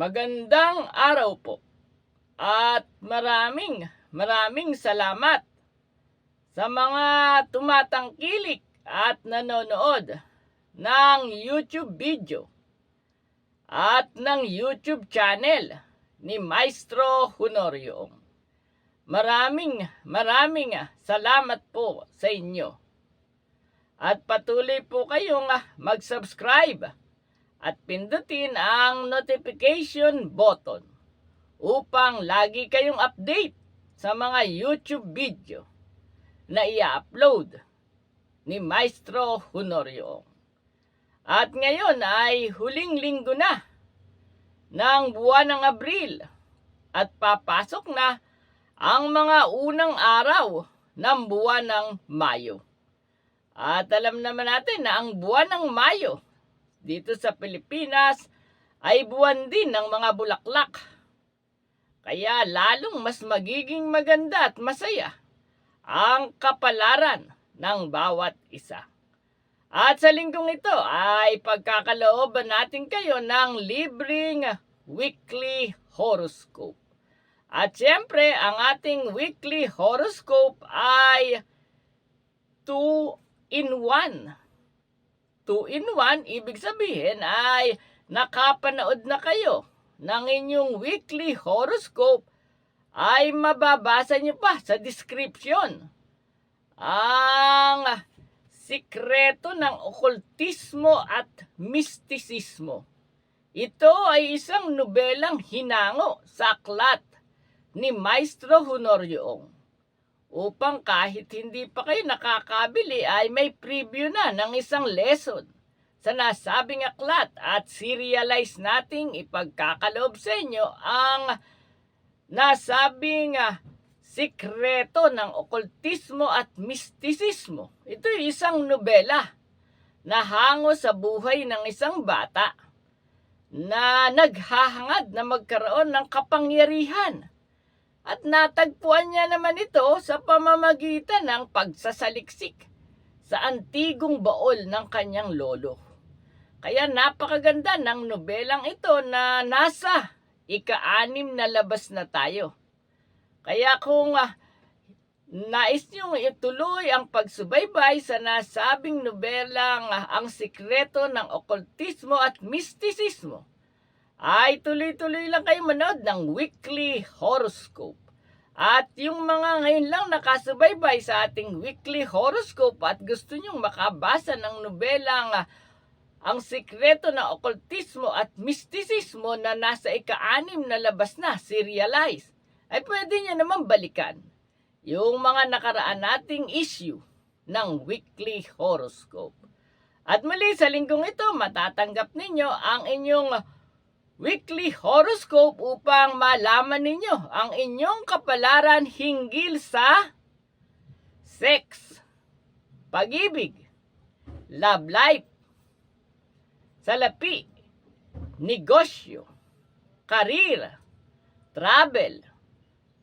Magandang araw po. At maraming maraming salamat sa mga tumatangkilik at nanonood ng YouTube video at ng YouTube channel ni Maestro Honorio. Maraming maraming salamat po sa inyo. At patuloy po kayong mag-subscribe at pindutin ang notification button upang lagi kayong update sa mga YouTube video na i-upload ni Maestro Honorio. At ngayon ay huling linggo na ng buwan ng Abril at papasok na ang mga unang araw ng buwan ng Mayo. At alam naman natin na ang buwan ng Mayo dito sa Pilipinas ay buwan din ng mga bulaklak. Kaya lalong mas magiging maganda at masaya ang kapalaran ng bawat isa. At sa linggong ito ay pagkakalooban natin kayo ng libreng weekly horoscope. At siyempre, ang ating weekly horoscope ay 2 in 1. 2 in 1, ibig sabihin ay nakapanood na kayo ng inyong weekly horoscope ay mababasa nyo pa sa description ang sikreto ng okultismo at mistisismo. Ito ay isang nobelang hinango sa aklat ni Maestro Honorioong upang kahit hindi pa kayo nakakabili ay may preview na ng isang lesson sa nasabing aklat at serialize nating ipagkakaloob sa inyo ang nasabing ah, sikreto ng okultismo at mistisismo. Ito ay isang nobela na hango sa buhay ng isang bata na naghahangad na magkaroon ng kapangyarihan. At natagpuan niya naman ito sa pamamagitan ng pagsasaliksik sa antigong baol ng kanyang lolo. Kaya napakaganda ng nobelang ito na nasa ika-anim na labas na tayo. Kaya kung ah, nais niyong ituloy ang pagsubaybay sa nasabing nobelang ah, Ang Sikreto ng Okultismo at Mistisismo, ay tuloy-tuloy lang kayo manood ng weekly horoscope. At yung mga ngayon lang nakasubaybay sa ating weekly horoscope at gusto nyong makabasa ng nobelang ah, Ang Sikreto ng Okultismo at Mistisismo na nasa ika-anim na labas na, serialize, ay pwede nyo naman balikan yung mga nakaraan nating issue ng weekly horoscope. At muli sa linggong ito, matatanggap ninyo ang inyong weekly horoscope upang malaman ninyo ang inyong kapalaran hinggil sa sex, pag-ibig, love life, salapi, negosyo, karir, travel,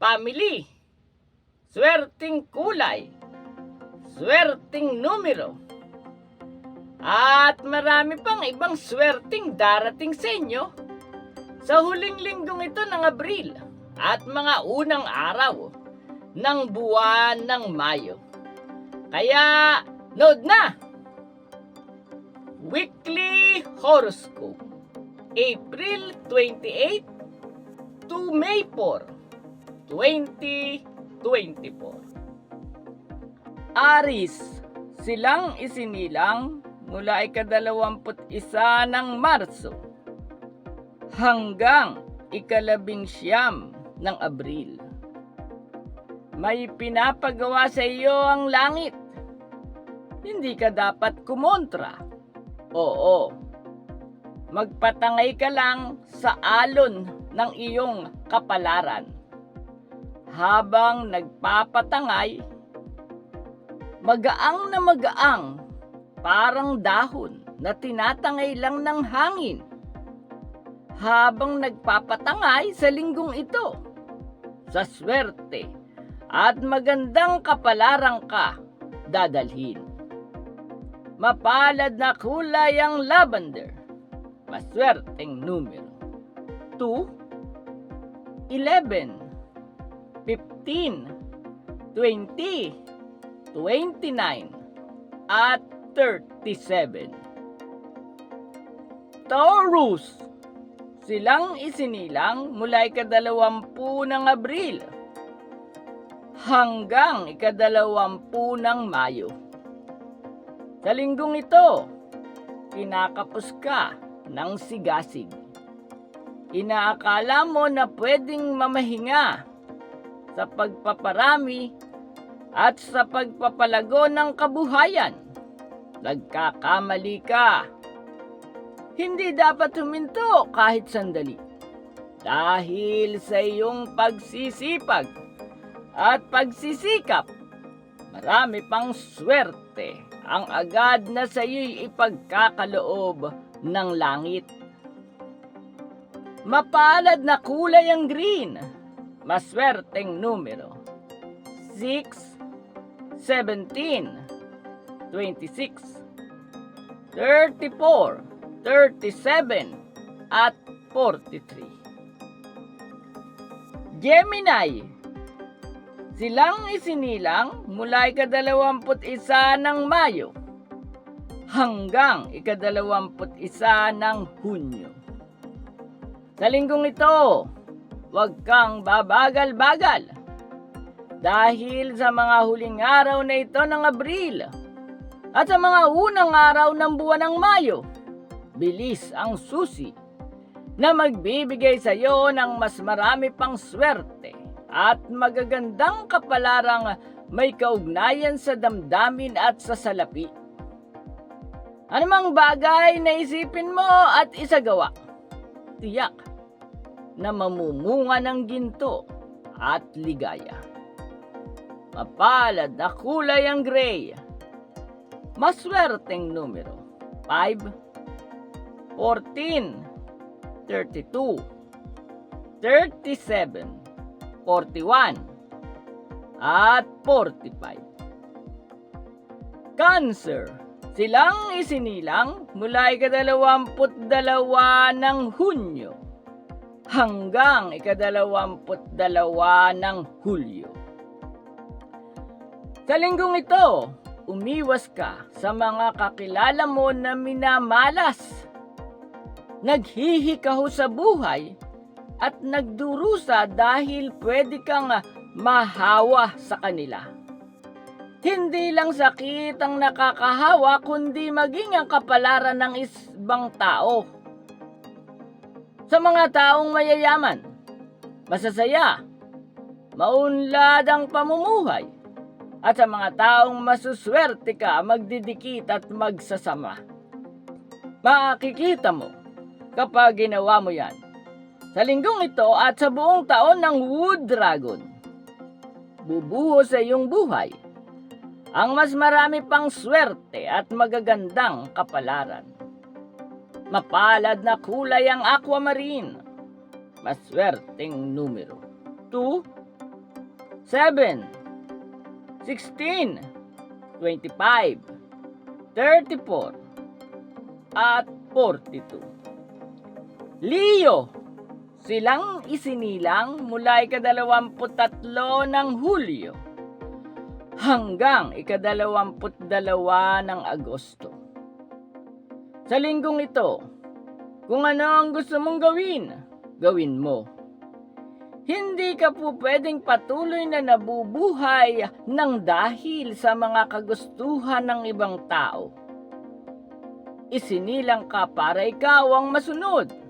family, swerting kulay, swerting numero, at marami pang ibang swerting darating sa inyo sa huling linggong ito ng Abril at mga unang araw ng buwan ng Mayo. Kaya, nood na! Weekly Horoscope April 28 to May 4, 2024 Aris, silang isinilang mula ikadalawamput isa ng Marso hanggang ikalabing siyam ng Abril. May pinapagawa sa iyo ang langit. Hindi ka dapat kumontra. Oo. Magpatangay ka lang sa alon ng iyong kapalaran. Habang nagpapatangay, magaang na magaang, parang dahon na tinatangay lang ng hangin habang nagpapatangay sa linggong ito. Sa swerte at magandang kapalarang ka dadalhin. Mapalad na kulay ang lavender. Maswerteng numero. 2, 11, 15, 20, 29, at 37. Taurus, silang isinilang mula ikadalawampu ng Abril hanggang ikadalawampu ng Mayo. Sa linggong ito, kinakapos ka ng sigasig. Inaakala mo na pwedeng mamahinga sa pagpaparami at sa pagpapalago ng kabuhayan. Nagkakamali ka. Hindi dapat huminto kahit sandali. Dahil sa iyong pagsisipag at pagsisikap, marami pang swerte ang agad na sa iyo'y ipagkakaloob ng langit. Mapalad na kulay ang green, maswerteng numero. 6, 17, 26, 34, 37, at 43. Gemini, silang isinilang mula ikadalawamput isa ng Mayo hanggang ikadalawamput isa ng Hunyo. Sa linggong ito, huwag kang babagal-bagal dahil sa mga huling araw na ito ng Abril at sa mga unang araw ng buwan ng Mayo, bilis ang susi na magbibigay sa iyo ng mas marami pang swerte at magagandang kapalarang may kaugnayan sa damdamin at sa salapi. Anumang bagay na isipin mo at isagawa, tiyak na mamumunga ng ginto at ligaya. Mapalad na kulay ang gray. Maswerteng numero. 5, 14, 32, 37, 41, at 45. Cancer. Silang isinilang mula ikadalawamput dalawa ng Hunyo hanggang ikadalawamput dalawa ng Hulyo. Sa linggong ito, umiwas ka sa mga kakilala mo na minamalas, naghihikaho sa buhay, at nagdurusa dahil pwede kang mahawa sa kanila. Hindi lang sakit ang nakakahawa, kundi maging ang kapalaran ng isbang tao. Sa mga taong mayayaman, masasaya, maunlad ang pamumuhay, at sa mga taong masuswerte ka, magdidikit at magsasama. Makikita mo kapag ginawa mo yan. Sa linggong ito at sa buong taon ng Wood Dragon, bubuho sa iyong buhay ang mas marami pang swerte at magagandang kapalaran. Mapalad na kulay ang aquamarine. Maswerteng numero. 2, 7, 16, 25, 34, at 42. Leo, silang isinilang mula ikadalawamput tatlo ng Hulyo hanggang ikadalawamput dalawa ng Agosto. Sa linggong ito, kung ano ang gusto mong gawin, gawin mo. Hindi ka po pwedeng patuloy na nabubuhay ng dahil sa mga kagustuhan ng ibang tao. Isinilang ka para ikaw ang masunod.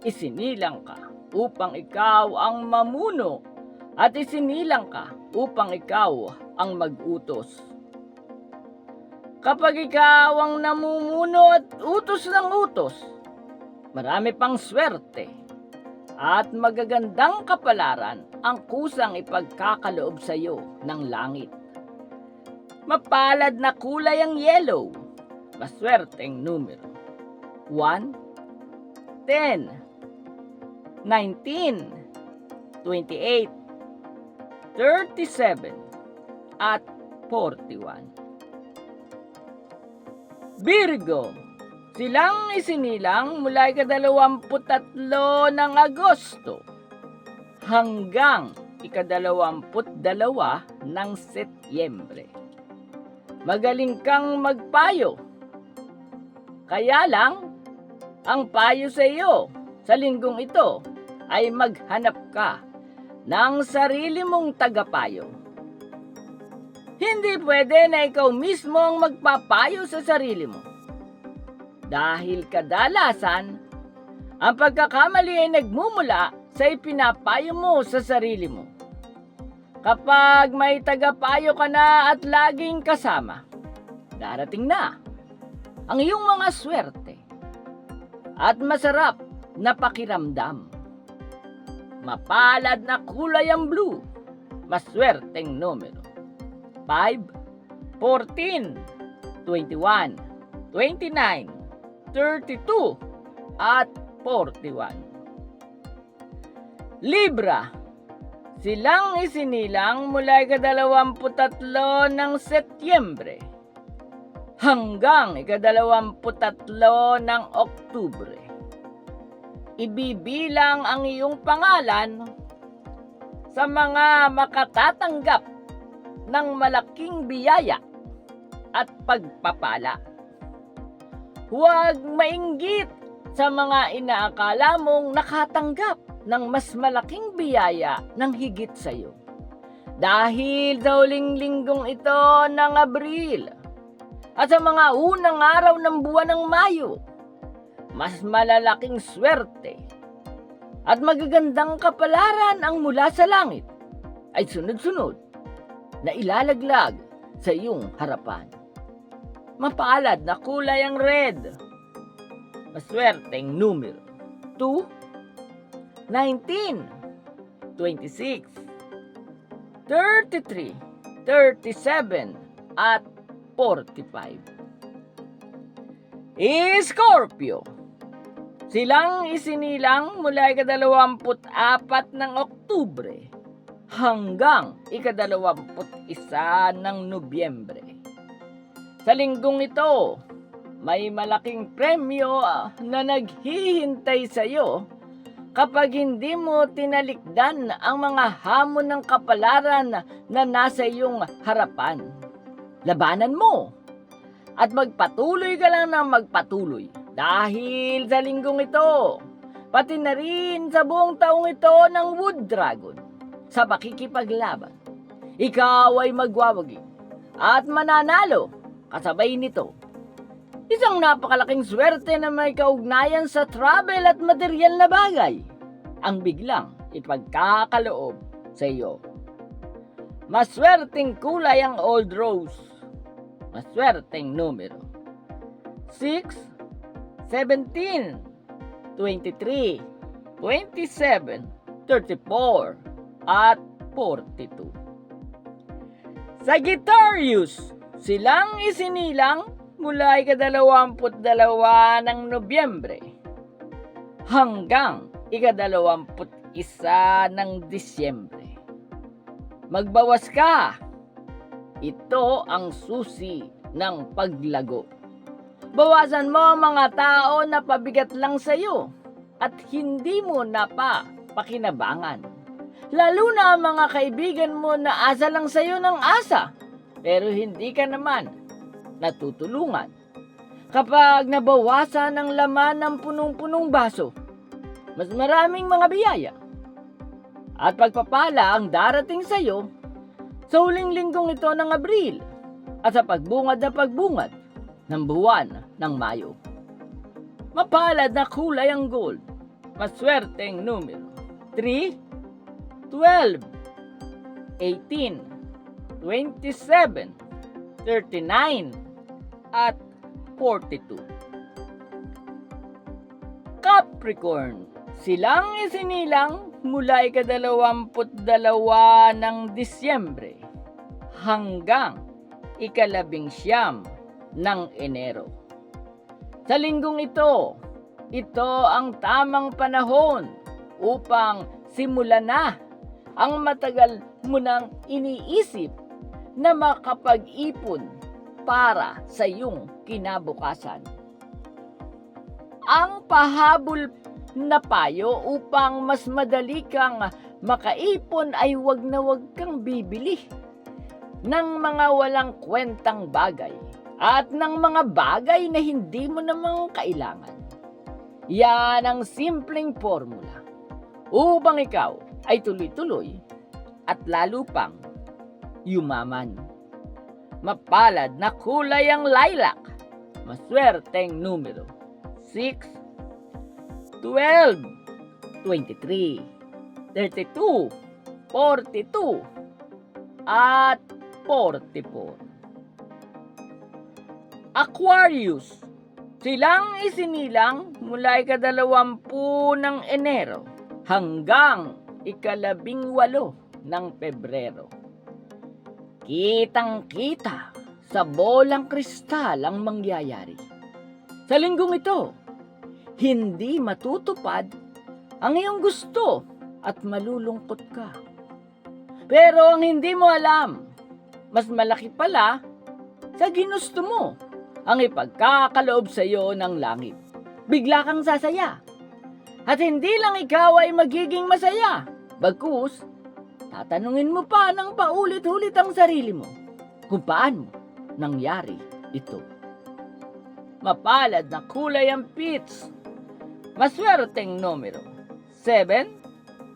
Isinilang ka upang ikaw ang mamuno at isinilang ka upang ikaw ang mag-utos. Kapag ikaw ang namumuno at utos ng utos, marami pang swerte at magagandang kapalaran ang kusang ipagkakaloob sa iyo ng langit. Mapalad na kulay ang yellow, maswerteng numero. 1, 10, 19, 28, 37, at 41. Virgo, Silang isinilang mula ikadalawamput-tatlo ng Agosto hanggang ikadalawamput-dalawa ng Setyembre. Magaling kang magpayo. Kaya lang, ang payo sa iyo sa linggong ito ay maghanap ka ng sarili mong tagapayo. Hindi pwede na ikaw mismo ang magpapayo sa sarili mo. Dahil kadalasan, ang pagkakamali ay nagmumula sa ipinapayo mo sa sarili mo. Kapag may tagapayo ka na at laging kasama, darating na ang iyong mga swerte at masarap na pakiramdam. Mapalad na kulay ang blue, maswerteng numero. 5, 14, 21, 29, 32, at 41. Libra. Silang isinilang mula ikadalawamputatlo ng Setyembre hanggang ikadalawamputatlo ng Oktubre. Ibibilang ang iyong pangalan sa mga makatatanggap ng malaking biyaya at pagpapala. Huwag mainggit sa mga inaakala mong nakatanggap ng mas malaking biyaya ng higit sa iyo. Dahil sa huling linggong ito ng Abril at sa mga unang araw ng buwan ng Mayo, mas malalaking swerte at magagandang kapalaran ang mula sa langit ay sunod-sunod na ilalaglag sa iyong harapan. Mapalad na kulay ang red. Maswerteng numero. 2, 19, 26, 33, 37, at 45. Scorpio. Silang isinilang mula ikadalawamput apat ng Oktubre hanggang ikadalawamput isa ng Nobyembre. Sa linggong ito, may malaking premyo ah, na naghihintay sa iyo kapag hindi mo tinalikdan ang mga hamon ng kapalaran na nasa iyong harapan. Labanan mo at magpatuloy ka lang ng magpatuloy dahil sa linggong ito, pati na rin sa buong taong ito ng Wood Dragon sa pakikipaglaban. Ikaw ay magwawagi at mananalo kasabay nito Isang napakalaking swerte na may kaugnayan sa travel at material na bagay ang biglang ipagkakaloob sa iyo. Maswerteng kulay ang old rose. Maswerteng numero. 6, 17, 23, 27, 34, at 42. Sagittarius, silang isinilang mula ikadalawamput dalawa ng Nobyembre hanggang ikadalawamput isa ng Disyembre. Magbawas ka! Ito ang susi ng paglago. Bawasan mo ang mga tao na pabigat lang sa iyo at hindi mo na pa pakinabangan. Lalo na ang mga kaibigan mo na asa lang sa iyo ng asa pero hindi ka naman natutulungan. Kapag nabawasan ang laman ng punong-punong baso, mas maraming mga biyaya at pagpapala ang darating sa iyo sa huling linggong ito ng Abril at sa pagbungad na pagbungad ng buwan ng Mayo. Mapalad na kulay ang gold, maswerteng numero 3, 12, 18, 27, 39, at 42. Capricorn, silang isinilang mula ikadalawamput dalawa ng Disyembre hanggang ikalabing siyam ng Enero. Sa linggong ito, ito ang tamang panahon upang simulan na ang matagal mo nang iniisip na makapag-ipon para sa iyong kinabukasan. ang pahabol na payo upang mas madali kang makaipon ay wag na wag kang bibili ng mga walang kwentang bagay at ng mga bagay na hindi mo namang kailangan. Yan ang simpleng formula upang ikaw ay tuloy-tuloy at lalo pang yumaman. Mapalad na kulay ang lilac. Maswerteng numero. 6, 12, 23, 32, 42, at 44. Aquarius. Silang isinilang mula ikadalawampu ng Enero hanggang ikalabing walo ng Pebrero. Kitang-kita sa bolang kristal ang mangyayari. Sa linggong ito, hindi matutupad ang iyong gusto at malulungkot ka. Pero ang hindi mo alam, mas malaki pala sa ginusto mo ang ipagkakaloob sa iyo ng langit. Bigla kang sasaya. At hindi lang ikaw ay magiging masaya. Bagkus, tatanungin mo pa ng paulit-ulit ang sarili mo kung paano nangyari ito. Mapalad na kulay ang pits. Maswerteng numero. 7,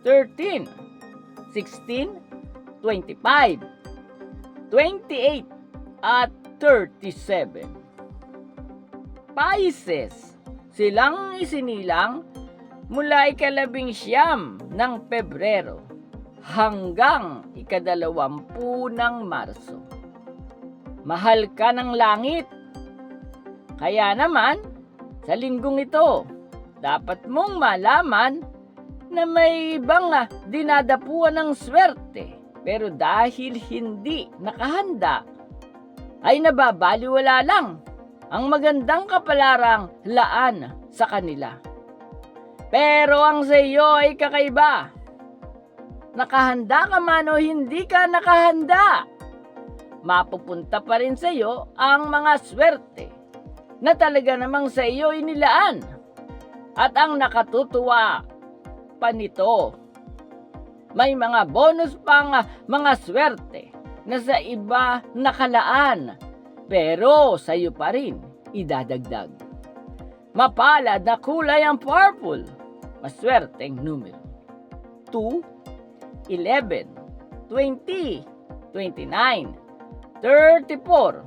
13, 16, 25, 28, at 37. Pisces, silang isinilang mula ikalabing siyam ng Pebrero hanggang ikadalawampu ng Marso. Mahal ka ng langit. Kaya naman, sa linggong ito, dapat mong malaman na may ibang ah, dinadapuan ng swerte. Pero dahil hindi nakahanda, ay nababaliwala lang ang magandang kapalarang laan sa kanila. Pero ang sa iyo ay kakaiba. Nakahanda ka man o hindi ka nakahanda, mapupunta pa rin sa iyo ang mga swerte na talaga namang sa iyo inilaan. At ang nakatutuwa pa nito, may mga bonus pang ah, mga swerte na sa iba nakalaan pero sa iyo pa rin idadagdag. Mapalad na kulay ang purple, maswerteng numero. 2, 11, 20, 29, 34,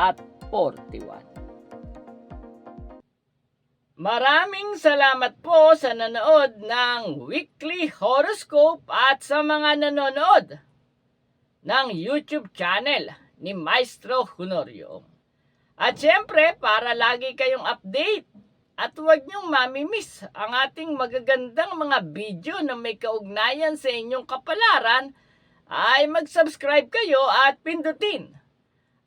at 41. Maraming salamat po sa nanood ng weekly horoscope at sa mga nanonood ng YouTube channel ni Maestro Honorio. At syempre, para lagi kayong update at huwag niyong mamimiss ang ating magagandang mga video na may kaugnayan sa inyong kapalaran, ay mag-subscribe kayo at pindutin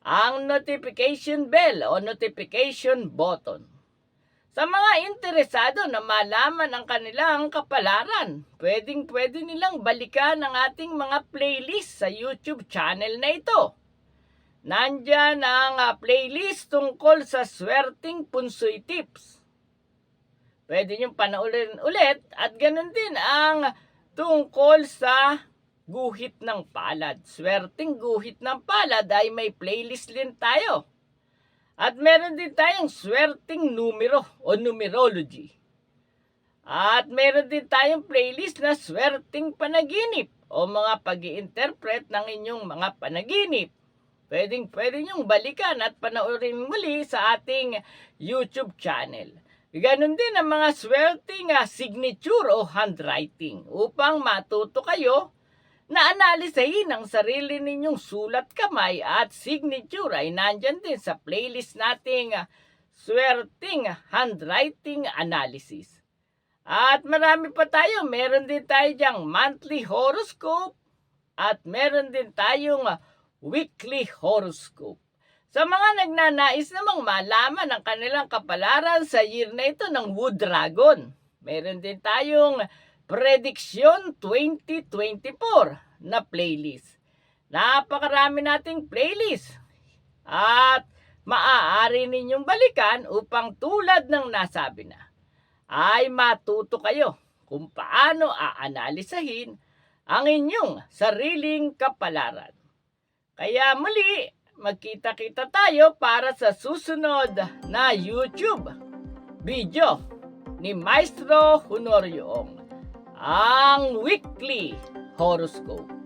ang notification bell o notification button. Sa mga interesado na malaman ang kanilang kapalaran, pwedeng pwede nilang balikan ang ating mga playlist sa YouTube channel na ito. Nandyan ang ah, playlist tungkol sa swerting punsoy tips. Pwede niyong panoorin ulit at ganun din ang tungkol sa guhit ng palad. Swerting guhit ng palad ay may playlist din tayo. At meron din tayong swerting numero o numerology. At meron din tayong playlist na swerting panaginip o mga pag interpret ng inyong mga panaginip. Pwedeng pwede niyong balikan at panoorin muli sa ating YouTube channel. Ganon din ang mga swerting ah, signature o handwriting upang matuto kayo na analisahin ang sarili ninyong sulat kamay at signature ay nandyan din sa playlist nating Swerting Handwriting Analysis. At marami pa tayo. Meron din tayo diyang monthly horoscope at meron din tayong weekly horoscope. Sa mga nagnanais namang malaman ang kanilang kapalaran sa year na ito ng Wood Dragon, meron din tayong Prediction 2024 na playlist. Napakarami nating playlist. At maaari ninyong balikan upang tulad ng nasabi na, ay matuto kayo kung paano aanalisahin ang inyong sariling kapalaran. Kaya muli, magkita-kita tayo para sa susunod na YouTube video ni Maestro Honorio Ong, ang weekly horoscope.